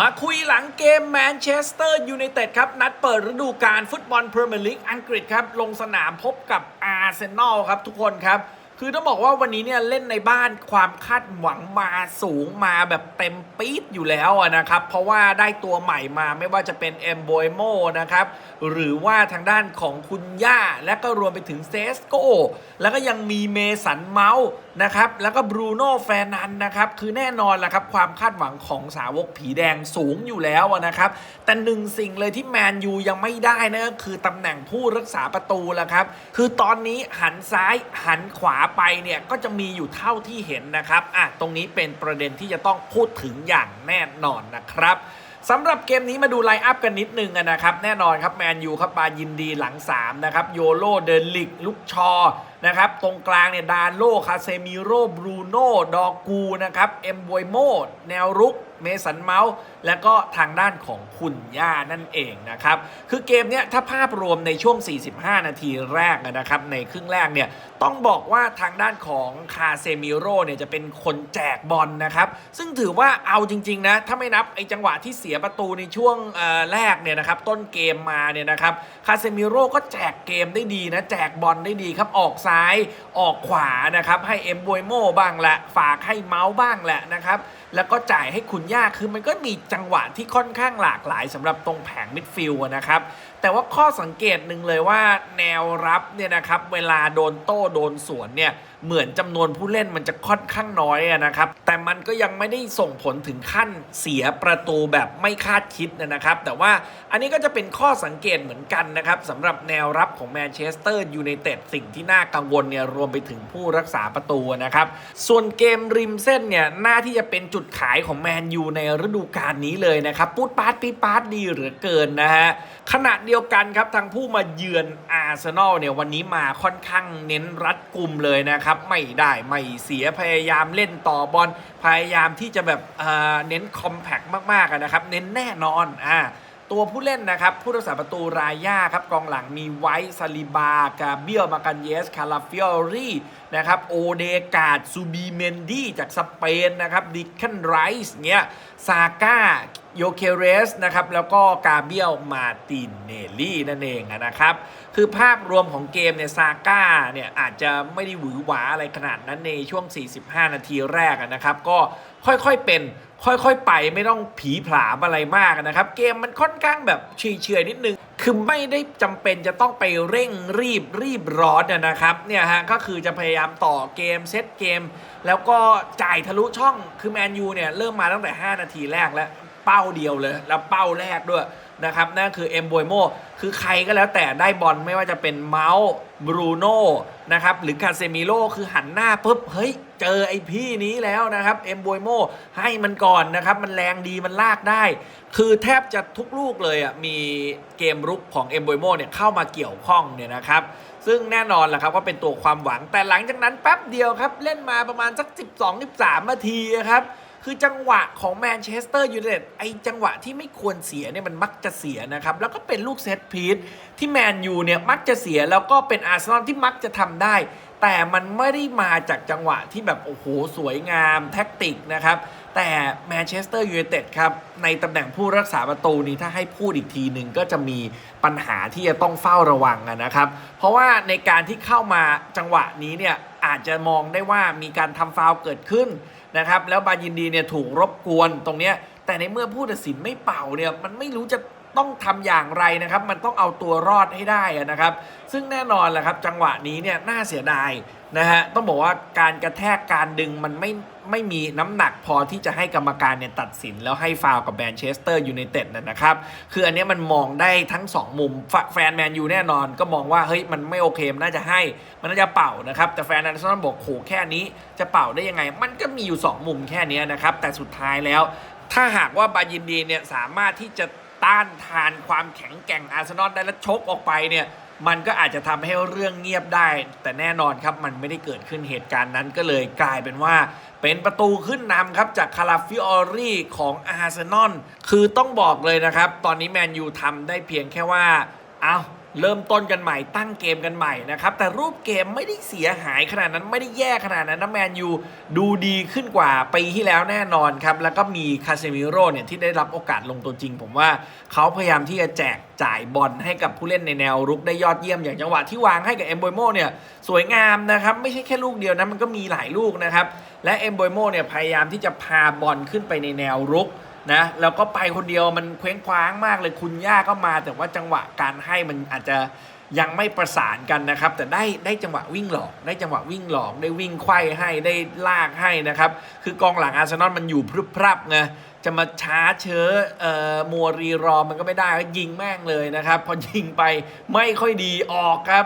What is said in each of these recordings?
มาคุยหลังเกมแมนเชสเตอร์ยูไนเต็ดครับ นัดเปิดฤดูกาลฟุตบอลพรีเมียร์ลีกอังกฤษครับ ลงสนามพบกับอาร์เซนอลครับทุกคนครับ คือต้องบอกว่าวันนี้เนี่ยเล่นในบ้านความคาดหวังมาสูงมาแบบเต็มปี๊ดอยู่แล้วนะครับ เพราะว่าได้ตัวใหม่มาไม่ว่าจะเป็นเอมโบยโมนะครับ หรือว่าทางด้านของคุณย่า และก็รวมไปถึงเซสโกแล้วก็ยังมีเมสันเมาส์นะครับ แล้วก็บรูโน่แฟนันนะครับ คือแน่นอนแหละครับ ความคาดหวังของสาวกผีแดงสูงอยู่แล้วนะครับ แต่หนึ่งสิ่งเลยที่แมนยูยังไม่ได้นะก็คือตำแหน่งผู้รักษาประตูละครับ คือตอนนี้หันซ้ายหันขวาไปเนี่ยก็จะมีอยู่เท่าที่เห็นนะครับอะตรงนี้เป็นประเด็นที่จะต้องพูดถึงอย่างแน่นอนนะครับสำหรับเกมนี้มาดูไลน์อัพกันนิดนึงนะครับ แน่นอนครับแมนยูครับมายินดีหลัง 3 นะครับ โยโลเดลิก ลุกชอ นะครับ ตรงกลางเนี่ยดานโลคาเซมิโรบรูโน่ดอกูนะครับ เอ็มบวยโมแนวรุกเมสันเมาส์และก็ทางด้านของคุณย่านั่นเองนะครับ คือเกมเนี้ยถ้าภาพรวมในช่วง 45 นาทีแรกนะครับ ในครึ่งแรกเนี่ยต้องบอกว่าทางด้านของคาเซมิโรเนี่ยจะเป็นคนแจกบอลนะครับ ซึ่งถือว่าเอาจริง ๆ นะ ถ้าไม่นับไอ้จังหวะที่เสียประตูในช่วงแรกเนี่ยนะครับ ต้นเกมมาเนี่ยนะครับคาเซมิโรก็แจกเกมได้ดีนะ แจกบอลได้ดีครับออกซายออกขวานะครับให้เอ็มบวยโม่บ้างแหละฝากให้เมาส์บ้างแหละนะครับ แล้วก็จ่ายให้คุณย่าคือมันก็มีจังหวะที่ค่อนข้างหลากหลายสำหรับตรงแผงมิดฟิลด์นะครับ แต่ว่าข้อสังเกตหนึ่งเลยว่าแนวรับเนี่ยนะครับเวลาโดนโต้โดนสวนเนี่ยเหมือนจำนวนผู้เล่นมันจะค่อนข้างน้อยนะครับ แต่มันก็ยังไม่ได้ส่งผลถึงขั้นเสียประตูแบบไม่คาดคิดนะครับ แต่ว่าอันนี้ก็จะเป็นข้อสังเกตเหมือนกันนะครับสำหรับแนวรับของแมนเชสเตอร์ยูไนเต็ดสิ่งที่น่ากังวลเนี่ยรวมไปถึงผู้รักษาประตูนะครับ ส่วนเกมริมเส้นเนี่ยน่าที่จะเป็นจุดขายของแมนยูในฤดูกาลนี้เลยนะครับปูดปาดปีดปาดดีเหลือเกินนะฮะขณะเดียวกันครับทางผู้มาเยือนอาร์เซนอลเนี่ยวันนี้มาค่อนข้างเน้นรัดกลุ่มเลยนะครับ ไม่ได้ไม่เสียพยายามเล่นต่อบอลพยายามที่จะแบบเออเน้นคอมแพคมากๆนะครับ เน้นแน่นอนอ่า ตัวผู้เล่นนะครับ ผู้รักษาประตูรายย่าครับ กองหลังมีไวท์ซาลิบา กาเบียลมากันเยส คาราฟิออรี่นะครับ โอเดกาดซูบีเมนดี้จากสเปนนะครับ ดิคันไรส์เงี้ย ซาก้า โยเคเรสนะครับแล้วก็กาเบียลมาตินเนลลี่นั่นเองนะครับ คือภาพรวมของเกมเนี่ยซาก้าเนี่ยอาจจะไม่ได้หวือหวาอะไรขนาดนั้นในช่วง 45 นาทีแรกนะครับ ก็ค่อยๆเป็นค่อยๆไปไม่ต้องผีผลามอะไรมากนะครับ เกมมันค่อนข้างแบบเฉยๆนิดนึง คือไม่ได้จำเป็นจะต้องไปเร่งรีบรีบร้อนนะครับเนี่ยฮะก็คือจะพยายามต่อเกมเซตเกม แล้วก็จ่ายทะลุช่องคือแมนยูเนี่ยเริ่มมาตั้งแต่ 5 นาทีแรกแล้ว เป้าเดียวเลย แล้วเป้าแรกด้วยนะครับนั่นคือเอ็มโบยโมคือใครก็แล้วแต่ได้บอลไม่ว่าจะเป็นเมาส์บรูโน่นะครับหรือคาเซมิโลคือหันหน้าปุ๊บเฮ้ยเจอไอพี่นี้แล้วนะครับเอ็มโบยโมให้มันก่อนนะครับมันแรงดีมันลากได้ คือแทบจะทุกลูกเลยอะมีเกมรุกของเอ็มโบยโมเนี่ยเข้ามาเกี่ยวข้องเนี่ยนะครับซึ่งแน่นอนแหละครับว่าเป็นตัวความหวังแต่หลังจากนั้นแป๊บเดียวครับเล่นมาประมาณสัก 12-13นาทีครับ คือจังหวะของแมนเชสเตอร์ยูไนเต็ดไอจังหวะที่ไม่ควรเสียเนี่ยมันมักจะเสียนะครับ แล้วก็เป็นลูกเซตพีทที่แมนยูเนี่ยมักจะเสียแล้วก็เป็นอาร์เซนอลที่มักจะทำได้ แต่มันไม่ได้มาจากจังหวะที่แบบโอ้โหสวยงามแท็กติกนะครับ แต่แมนเชสเตอร์ยูไนเต็ดครับในตำแหน่งผู้รักษาประตูนี้ถ้าให้พูดอีกทีหนึ่งก็จะมีปัญหาที่จะต้องเฝ้าระวังนะครับ เพราะว่าในการที่เข้ามาจังหวะนี้เนี่ยอาจจะมองได้ว่ามีการทำฟาวเกิดขึ้น นะครับแล้วบายินดีเนี่ยถูกรบกวนตรงเนี้ยแต่ในเมื่อผู้ตัดสินไม่เป่าเนี่ยมันไม่รู้จะ ต้องทำอย่างไรนะครับ มันต้องเอาตัวรอดให้ได้นะครับ ซึ่งแน่นอนแหละครับ จังหวะนี้เนี่ยน่าเสียดายนะฮะต้องบอกว่าการกระแทกการดึงมันไม่ไม่มีน้ำหนักพอที่จะให้กรรมการเนี่ยตัดสินแล้วให้ฟาวกับแมนเชสเตอร์ยูไนเต็ดนะครับ คืออันนี้มันมองได้ทั้ง 2 มุมแฟนแมนยูแน่นอนก็มองว่าเฮ้ยมันไม่โอเคมันน่าจะให้ มันน่าจะเป่านะครับ แต่แฟนอาร์เซนอลบอกโหแค่นี้จะเป่าได้ยังไง มันก็มีอยู่ 2 มุมแค่นี้นะครับ แต่สุดท้ายแล้ว ถ้าหากว่าบายินดีเนี่ยสามารถที่จะ ต้านทานความแข็งแกร่งอาร์เซนอลได้และชกออกไปเนี่ยมันก็อาจจะทำให้เรื่องเงียบได้ แต่แน่นอนครับมันไม่ได้เกิดขึ้นเหตุการณ์นั้นก็เลยกลายเป็นว่า เป็นประตูขึ้นนำครับจากคาราฟิออรี่ของอาร์เซนอลคือต้องบอกเลยนะครับ ตอนนี้แมนยูทำได้เพียงแค่ว่า เอา เริ่มต้นกันใหม่ตั้งเกมกันใหม่นะครับ แต่รูปเกมไม่ได้เสียหายขนาดนั้นไม่ได้แย่ขนาดนั้นนะแมนยูดูดีขึ้นกว่าปีที่แล้วแน่นอนครับ แล้วก็มีคาเซมิโร่เนี่ยที่ได้รับโอกาสลงตัวจริง ผมว่าเขาพยายามที่จะแจกจ่ายบอลให้กับผู้เล่นในแนวรุกได้ยอดเยี่ยมอย่างจังหวะที่วางให้กับเอมโบโมเนี่ยสวยงามนะครับ ไม่ใช่แค่ลูกเดียวนะมันก็มีหลายลูกนะครับและเอมโบโมเนี่ยพยายามที่จะพาบอลขึ้นไปในแนวรุก นะแล้วก็ไปคนเดียวมันเคว้งคว้างมากเลยคุณย่าก็มา แต่ว่าจังหวะการให้มันอาจจะยังไม่ประสานกันนะครับ แต่ได้ได้จังหวะวิ่งหลอก ได้จังหวะวิ่งหลอก ได้วิ่งไขว้ให้ได้ลากให้นะครับ คือกองหลังอาร์เซนอลมันอยู่พรึบพรับไงจะมาช้าเชื้อเอ่อมัวรีรอมันก็ไม่ได้ก็ยิงแม่งเลยนะครับ พอยิงไปไม่ค่อยดีออกครับ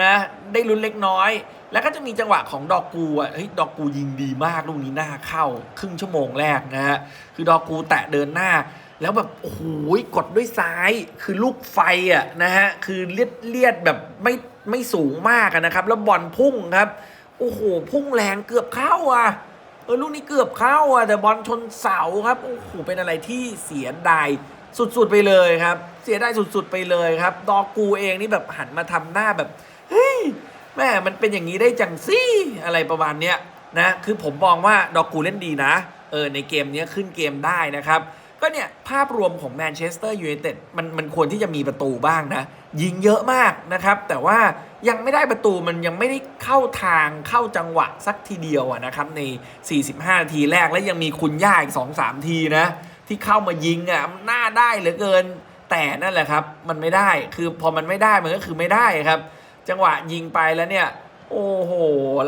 นะได้ลุ้นเล็กน้อย แล้วก็จะมีจังหวะของดอกกูอะเฮ้ยดอกกูยิงดีมากลูกนี้หน้าเข้า ครึ่งชั่วโมงแรกนะฮะคือดอกกูแตะเดินหน้า แล้วแบบโอ้โหกดด้วยซ้ายคือลูกไฟอะนะฮะคือเลียดเลียดแบบไม่ไม่สูงมากนะครับ แล้วบอลพุ่งครับโอ้โหพุ่งแรงเกือบเข้าอะเออลูกนี้เกือบเข้าอะแต่บอลชนเสาครับโอ้โหเป็นอะไรที่เสียดายสุดๆไปเลยครับ เสียดายสุดๆไปเลยครับ ดอกกูเองนี่แบบหันมาทำหน้าแบบ แม่มันเป็นอย่างนี้ได้จังซี่อะไรประมาณเนี้ยนะคือผมมองว่าดอกกูเล่นดีนะเออในเกมนี้ขึ้นเกมได้นะครับ ก็เนี่ย ภาพรวมของแมนเชสเตอร์ยูไนเต็ดมันมันควรที่จะมีประตูบ้างนะ ยิงเยอะมากนะครับ แต่ว่ายังไม่ได้ประตูมันยังไม่ได้เข้าทางเข้าจังหวะสักทีเดียวนะครับ ใน 45 นาทีแรกแล้วยังมีคุณย่าอีก 2-3 ทีนะ ที่เข้ามายิงอะ่ะมันน่าได้เหลือเกิน แต่นั่นแหละครับ มันไม่ได้คือพอมันไม่ได้มันก็คือไม่ได้ครับ จังหวะยิงไปแล้วเนี่ย โอ้โห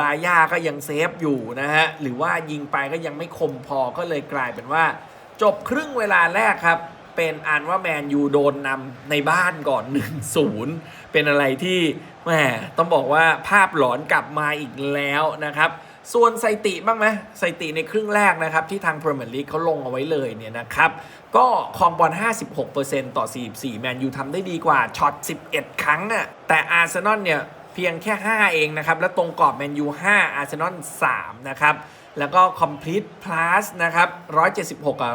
ลาย่าก็ยังเซฟอยู่นะฮะ หรือว่ายิงไปก็ยังไม่คมพอก็เลยกลายเป็นว่า จบครึ่งเวลาแรกครับ เป็นอันว่าแมนยูโดนนำในบ้านก่อน 1-0 เป็นอะไรที่แหมต้องบอกว่าภาพหลอนกลับมาอีกแล้วนะครับ ส่วนสถิติบ้างไหมสถิติในครึ่งแรกนะครับ ที่ทางพรีเมียร์ลีกเขาลงเอาไว้เลยเนี่ยนะครับ ก็คองบอล 56%ต่อ 44 แมนยูทำได้ดีกว่าช็อต 11 ครั้งอะ่ะแต่อาร์เซนอลเนี่ยเพียงแค่ 5 เองนะครับ และตรงกรอบแมนยู 5 อาร์เซนอล 3 นะครับ แล้วก็ complete plus นะครับ 176 กับ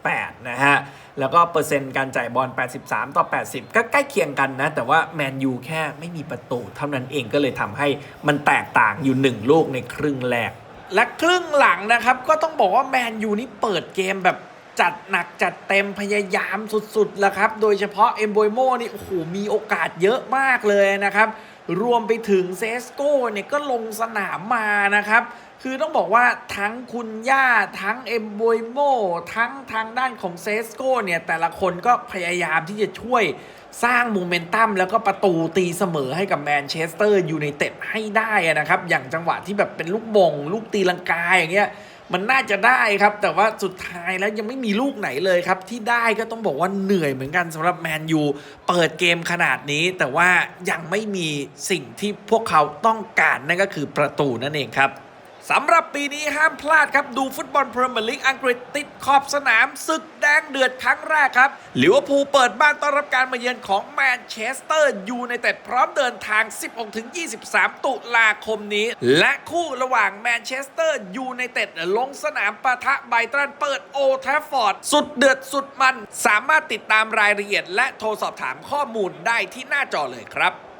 128 นะฮะ แล้วก็เปอร์เซ็นต์การจ่ายบอล 83 ต่อ 80 ก็ใกล้เคียงกันนะ แต่ว่าแมนยูแค่ไม่มีประตูเท่านั้นเองก็เลยทำให้มันแตกต่างอยู่ 1 ลูกในครึ่งแรก และครึ่งหลังนะครับ ก็ต้องบอกว่าแมนยูนี่เปิดเกมแบบจัดหนักจัดเต็มพยายามสุดๆแล้วครับ โดยเฉพาะเอมโบยโมนี่โอ้โหมีโอกาสเยอะมากเลยนะครับ รวมไปถึงเซสโก้เนี่ยก็ลงสนามมานะครับ คือต้องบอกว่าทั้งคุณย่า ทั้งเอ็มโบยโมทั้งทางด้านของเซสโก้เนี่ย แต่ละคนก็พยายามที่จะช่วยสร้างโมเมนตัมแล้วก็ประตูตีเสมอให้กับแมนเชสเตอร์ยูไนเต็ดให้ได้นะครับ อย่างจังหวะที่แบบเป็นลูกบงลูกตีลังกาอย่างเงี้ยมันน่าจะได้ครับ แต่ว่าสุดท้ายแล้วยังไม่มีลูกไหนเลยครับ ที่ได้ก็ต้องบอกว่าเหนื่อยเหมือนกันสำหรับแมนยูเปิดเกมขนาดนี้ แต่ว่ายังไม่มีสิ่งที่พวกเขาต้องการนั่นก็คือประตูนั่นเองครับ สำหรับปีนี้ห้ามพลาดครับ ดูฟุตบอลพรีเมียร์ลีกอังกฤษติดขอบสนามศึกแดงเดือดครั้งแรกครับลิเวอร์พูลเปิดบ้านต้อนรับการมาเยือนของแมนเชสเตอร์ยูไนเต็ดพร้อมเดินทาง 16-23 ตุลาคมนี้ และคู่ระหว่างแมนเชสเตอร์ยูไนเต็ดลงสนามปะทะไบรตันเปิดโอทฟฟอร์ด สุดเดือดสุดมัน สามารถติดตามรายละเอียด และโทรสอบถามข้อมูลได้ที่หน้าจอเลยครับ